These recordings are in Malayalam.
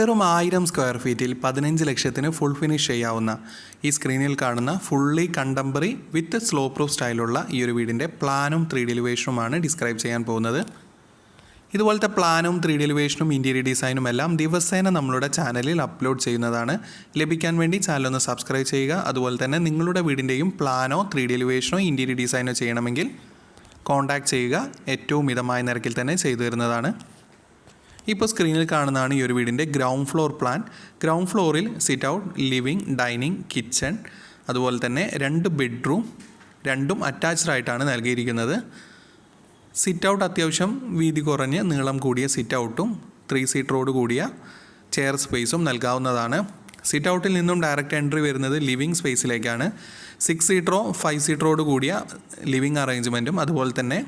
വെറും ആയിരം സ്ക്വയർ ഫീറ്റിൽ പതിനഞ്ച് ലക്ഷത്തിന് ഫുൾ ഫിനിഷ് ചെയ്യാവുന്ന ഈ സ്ക്രീനിൽ കാണുന്ന fully contemporary with slope roof സ്റ്റൈലുള്ള ഈ ഒരു വീടിന്റെ പ്ലാനും ത്രീ ഡെലിവേഷനുമാണ് ഡിസ്ക്രൈബ് ചെയ്യാൻ പോകുന്നത്. ഇതുപോലത്തെ പ്ലാനും ത്രീ ഡെലിവേഷനും ഇന്റീരിയർ ഡിസൈനും എല്ലാം ദിവസേന നമ്മളുടെ ചാനലിൽ അപ്ലോഡ് ചെയ്യുന്നതാണ്. ലഭിക്കാൻ വേണ്ടി ചാനൽ ഒന്ന് സബ്സ്ക്രൈബ് ചെയ്യുക. അതുപോലെ തന്നെ നിങ്ങളുടെ വീടിന്റെയും പ്ലാനോ ത്രീ ഡെലിവേഷനോ ഇന്റീരിയർ ഡിസൈനോ ചെയ്യണമെങ്കിൽ കോൺടാക്ട് ചെയ്യുക. ഏറ്റവും മിതമായ നിരക്കിൽ തന്നെ ചെയ്തു തരുന്നതാണ്. ഇപ്പോൾ സ്ക്രീനിൽ കാണുന്നതാണ് ഈ ഒരു വീടിന്റെ ഗ്രൗണ്ട് ഫ്ലോർ പ്ലാൻ ഗ്രൗണ്ട് ഫ്ലോറിൽ sit out living dining kitchen അതുപോലെ തന്നെ രണ്ട് ബെഡ്റൂം രണ്ടും അറ്റാച്ച്ഡ് ആയിട്ടാണ് നൽകിയിരിക്കുന്നത്. സിറ്റ് ഔട്ട് അത്യാവശ്യം വീതി കുറഞ്ഞ് നീളം കൂടിയ സിറ്റ് ഔട്ടും ത്രീ സീറ്ററോട് കൂടിയ ചെയർ സ്പേസും നൽകാവുന്നതാണ്. സിറ്റ് ഔട്ടിൽ നിന്നും ഡയറക്റ്റ് എൻട്രി വരുന്നത് ലിവിങ് സ്പേസിലേക്കാണ് സിക്സ് സീറ്ററോ ഫൈവ് സീറ്ററോട് കൂടിയ ലിവിങ് അറേഞ്ച്മെന്റും അതുപോലെ തന്നെ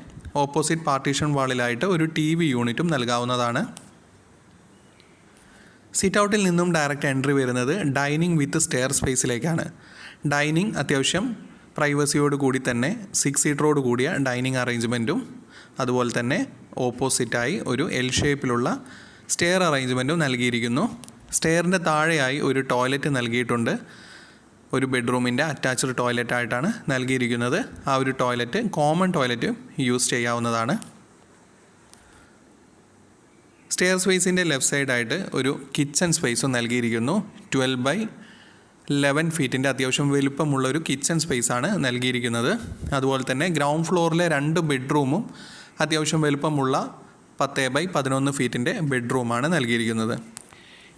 ഓപ്പോസിറ്റ് പാർട്ടീഷൻ വാളിലായിട്ട് ഒരു ടി വി യൂണിറ്റും നൽകാവുന്നതാണ്. സിറ്റ് ഔട്ടിൽ നിന്നും ഡയറക്റ്റ് എൻട്രി വരുന്നത് ഡൈനിങ് വിത്ത് സ്റ്റെയർ സ്പേസിലേക്കാണ് ഡൈനിങ് അത്യാവശ്യം പ്രൈവസിയോട് കൂടി തന്നെ സിക്സ് സീറ്ററോട് കൂടിയ ഡൈനിങ് അറേഞ്ച്മെന്റും അതുപോലെ തന്നെ ഓപ്പോസിറ്റായി ഒരു എൽ ഷേപ്പിലുള്ള സ്റ്റെയർ അറേഞ്ച്മെന്റും നൽകിയിരിക്കുന്നു. സ്റ്റെയറിന്റെ താഴെയായി ഒരു ടോയ്ലറ്റ് നൽകിയിട്ടുണ്ട്. ഒരു ബെഡ്റൂമിന്റെ അറ്റാച്ച്ഡ് ടോയ്ലറ്റായിട്ടാണ് നൽകിയിരിക്കുന്നത്. ആ ഒരു ടോയ്ലറ്റ് കോമൺ ടോയ്ലറ്റ് യൂസ് ചെയ്യാവുന്നതാണ്. സ്റ്റെയർ സ്പേസിന്റെ ലെഫ്റ്റ് സൈഡായിട്ട് ഒരു കിച്ചൺ സ്പേസും നൽകിയിരിക്കുന്നു. ട്വൽവ് ബൈ ലെവൻ ഫീറ്റിന്റെ അത്യാവശ്യം വലുപ്പമുള്ള ഒരു കിച്ചൺ സ്പേസാണ് നൽകിയിരിക്കുന്നത്. അതുപോലെ തന്നെ ഗ്രൗണ്ട് ഫ്ലോറിലെ രണ്ട് ബെഡ്റൂമും അത്യാവശ്യം വലുപ്പമുള്ള പത്ത് ബൈ പതിനൊന്ന് ഫീറ്റിന്റെ ബെഡ്റൂമാണ് നൽകിയിരിക്കുന്നത്.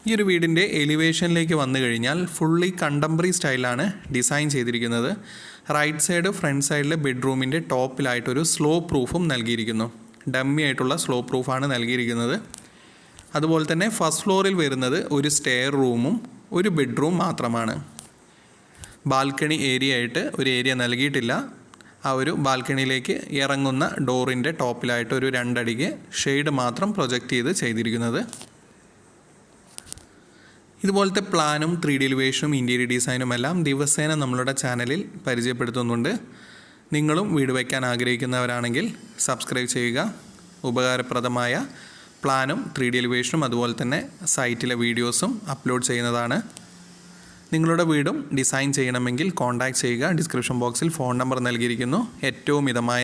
ഈ ഒരു വീടിന്റെ എലിവേഷനിലേക്ക് വന്നു കഴിഞ്ഞാൽ ഫുള്ളി കണ്ടംപററി സ്റ്റൈലാണ് ഡിസൈൻ ചെയ്തിരിക്കുന്നത്. റൈറ്റ് സൈഡ് ഫ്രണ്ട് സൈഡിലെ ബെഡ്റൂമിന്റെ ടോപ്പിലായിട്ടൊരു സ്ലോ പ്രൂഫും നൽകിയിരിക്കുന്നു. ഡമ്മി ആയിട്ടുള്ള സ്ലോ പ്രൂഫാണ് നൽകിയിരിക്കുന്നത്. അതുപോലെ തന്നെ ഫസ്റ്റ് ഫ്ലോറിൽ വരുന്നത് ഒരു സ്റ്റെയർ റൂമും ഒരു ബെഡ്റൂം മാത്രമാണ്. ബാൽക്കണി ഏരിയ ആയിട്ട് ഒരു ഏരിയ നൽകിയിട്ടില്ല. ആ ഒരു ബാൽക്കണിയിലേക്ക് ഇറങ്ങുന്ന ഡോറിന്റെ ടോപ്പിലായിട്ട് ഒരു രണ്ടടിക്ക് ഷെയ്ഡ് മാത്രം പ്രൊജക്റ്റ് ചെയ്ത് ചെയ്തിരിക്കുന്നത്. ഇതുപോലത്തെ പ്ലാനും ത്രീ ഡി എലിവേഷനും ഇന്റീരിയർ ഡിസൈനും എല്ലാം ദിവസേന നമ്മളുടെ ചാനലിൽ പരിചയപ്പെടുത്തുന്നുണ്ട്. നിങ്ങളും വീട് വയ്ക്കാൻ ആഗ്രഹിക്കുന്നവരാണെങ്കിൽ സബ്സ്ക്രൈബ് ചെയ്യുക. ഉപകാരപ്രദമായ പ്ലാനും ത്രീ ഡി എലിവേഷനും അതുപോലെ തന്നെ സൈറ്റിലെ വീഡിയോസും അപ്ലോഡ് ചെയ്യുന്നതാണ്. നിങ്ങളുടെ വീടും ഡിസൈൻ ചെയ്യണമെങ്കിൽ കോൺടാക്ട് ചെയ്യുക. ഡിസ്ക്രിപ്ഷൻ ബോക്സിൽ ഫോൺ നമ്പർ നൽകിയിരിക്കുന്നു. ഏറ്റവും മിതമായ